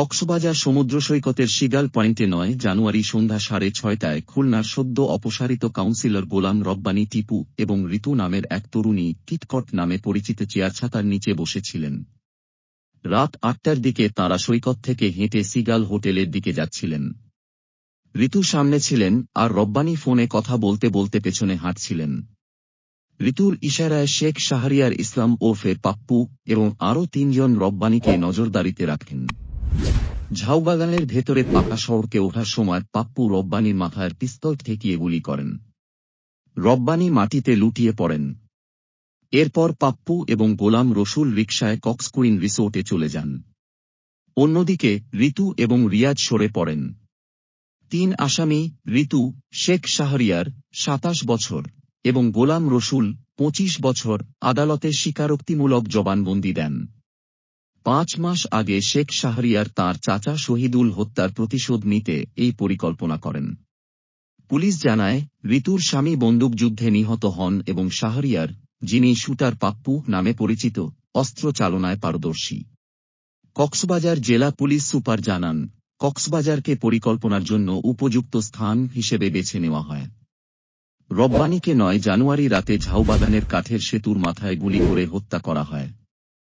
কক্সবাজার সমুদ্র সৈকতের শিগাল পয়েন্টে নয় জানুয়ারি সন্ধ্যা সাড়ে ছয়টায় খুলনার সদ্য অপসারিত কাউন্সিলর গোলাম রব্বানী টিপু এবং ঋতু নামের এক তরুণী টিটকট নামে পরিচিত চেয়ার ছাতার নিচে বসেছিলেন। রাত আটটার দিকে তাঁরা সৈকত থেকে হেঁটে সিগাল হোটেলের দিকে যাচ্ছিলেন। ঋতু সামনে ছিলেন আর রব্বানী ফোনে কথা বলতে বলতে পেছনে হাঁটছিলেন। ঋতুর ইশারায় শেখ শাহরিয়ার ইসলাম ওরফে পাপ্পু এবং আরও তিনজন রব্বানীকে নজরদারিতে রাখেন। ঝাউবাগানের ভেতরে পাকা শহরকে ওঠার সময় পাপ্পু রব্বানীর মাথায় পিস্তল ঠেকিয়ে গুলি করেন। রব্বানী মাটিতে লুটিয়ে পড়েন। এরপর পাপ্পু এবং গোলাম রসুল রিকশায় কক্সকুইন রিসোর্টে চলে যান। অন্যদিকে ঋতু এবং রিয়াজ সরে পড়েন। তিন আসামি, ঋতু, শেখ শাহরিয়ার, সাতাশ বছর এবং গোলাম রসুল পঁচিশ বছর আদালতে স্বীকারোক্তিমূলক জবানবন্দি দেন। পাঁচ মাস আগে শেখ শাহরিয়ার তার চাচা শহীদুল হত্যার প্রতিশোধ নিতে এই পরিকল্পনা করেন। পুলিশ জানায়, ঋতুর স্বামী বন্দুকযুদ্ধে নিহত হন এবং শাহরিয়ার, যিনি শুটার পাপ্পু নামে পরিচিত, অস্ত্র চালনায় পারদর্শী। কক্সবাজার জেলা পুলিশ সুপার জানান, কক্সবাজারকে পরিকল্পনার জন্য উপযুক্ত স্থান হিসেবে বেছে নেওয়া হয়। রব্বানীকে নয় জানুয়ারি রাতে ঝাউবাগানের কাঠের সেতুর মাথায় গুলি করে হত্যা করা হয়।